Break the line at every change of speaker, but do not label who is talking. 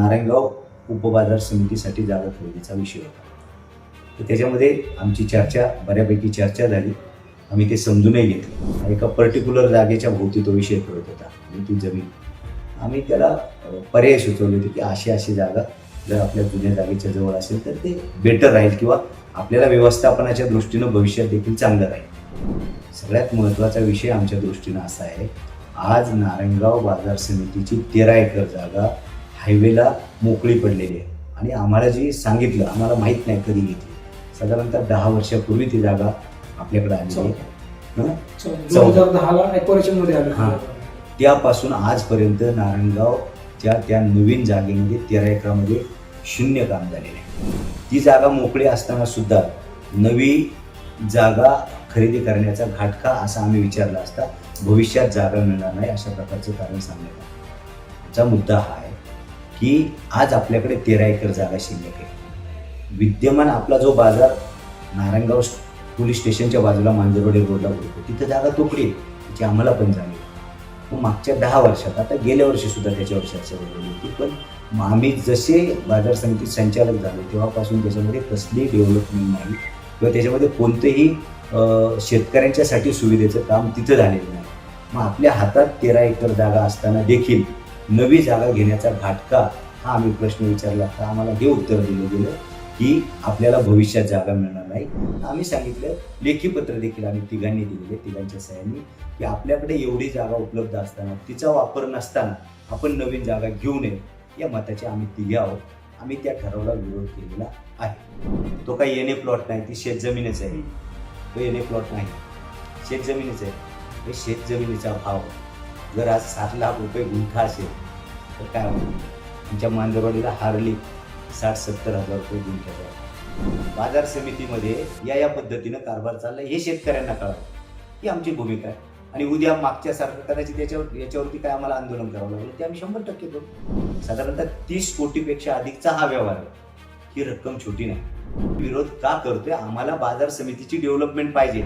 नारायणगाव उपबाजार समितीसाठी जागा खरेदीचा विषय होता. तर त्याच्यामध्ये आमची चर्चा बऱ्यापैकी चर्चा झाली. आम्ही ते समजूनही घेतलं. एका पर्टिक्युलर जागेच्या भोवती तो विषय करत होता आणि ती जमीन. आम्ही त्याला पर्याय सुचवले होते की अशी अशी जागा जर आपल्या जुन्या जागेच्या जवळ असेल तर ते बेटर राहील किंवा आपल्याला व्यवस्थापनाच्या दृष्टीनं भविष्यात देखील चांगलं राहील. सगळ्यात महत्त्वाचा विषय आमच्या दृष्टीनं असा आहे आज नारायणगाव बाजार समितीची तेरा एकर जागा हायवेला मोकळी पडलेली आहे. आणि आम्हाला जी सांगितलं आम्हाला माहीत नाही कधी घेतली साधारणतः दहा वर्षापूर्वी ती जागा आपल्याकडे आली. आहे त्यापासून आजपर्यंत नारायणगाव त्या त्या नवीन जागेमध्ये तेरा एकरामध्ये शून्य काम झालेलं आहे. ती जागा मोकळी असताना सुद्धा नवी जागा खरेदी करण्याचा घाटका असा आम्ही विचारला असता भविष्यात जागा मिळणार नाही अशा प्रकारचं कारण सांगण्यात आमचा मुद्दा हा आहे. की आज आपल्याकडे तेरा एकर जागा शिल्लक आहे विद्यमान आपला जो बाजार नारायणगाव पोलीस स्टेशनच्या बाजूला मांजरवाडी रोडला बोलतो तिथं जागा तोकडी आहे. त्याची आम्हाला पण जाणीव मग मागच्या दहा वर्षात आता गेल्या वर्षीसुद्धा त्याच्या त्याच्यावर चर्चा झालेली होती. पण मग आम्ही जसे बाजार समिती संचालक झालो तेव्हापासून त्याच्यामध्ये कसलीही डेव्हलपमेंट नाही. किंवा त्याच्यामध्ये कोणतंही शेतकऱ्यांच्यासाठी सुविधेचं काम तिथं झालेलं नाही. मग आपल्या हातात तेरा एकर जागा असताना देखील नवी जागा घेण्याचा घाटका हा आम्ही प्रश्न विचारला. तर आम्हाला हे उत्तर दिलं गेलं की आपल्याला भविष्यात जागा मिळणार नाही. आम्ही सांगितलं लेखी पत्र देखील आम्ही तिघांनी दिलेले तिघांच्या सह्यांनी की आपल्याकडे एवढी जागा उपलब्ध असताना तिचा वापर नसताना आपण नवीन जागा घेऊ नये. या मताचे आम्ही तिघे आहोत. आम्ही त्या ठरावाला विरोध केलेला आहे. तो काही येणे प्लॉट नाही ती शेतजमीनच आहे. तो येणे प्लॉट नाही. शेतजमीनच आहे. हे शेतजमिनीचा भाव. जर आज सात लाख रुपये गुंठा असेल तर काय होईल आमच्या मांजरवाडीला हार्डली साठ सत्तर हजार रुपये गुंठ्याचा आहे. बाजार समितीमध्ये या या पद्धतीनं कारभार चालला हे शेतकऱ्यांना कळावं ही आमची भूमिका आहे. आणि उद्या मागच्या सारखं त्याच्यावर याच्यावरती काय आम्हाला आंदोलन करावं लागलं ते आम्ही शंभर टक्के करू. साधारणतः तीस कोटीपेक्षा अधिकचा हा व्यवहार आहे. ही रक्कम छोटी नाही. विरोध का करतोय? आम्हाला बाजार समितीची डेव्हलपमेंट पाहिजे.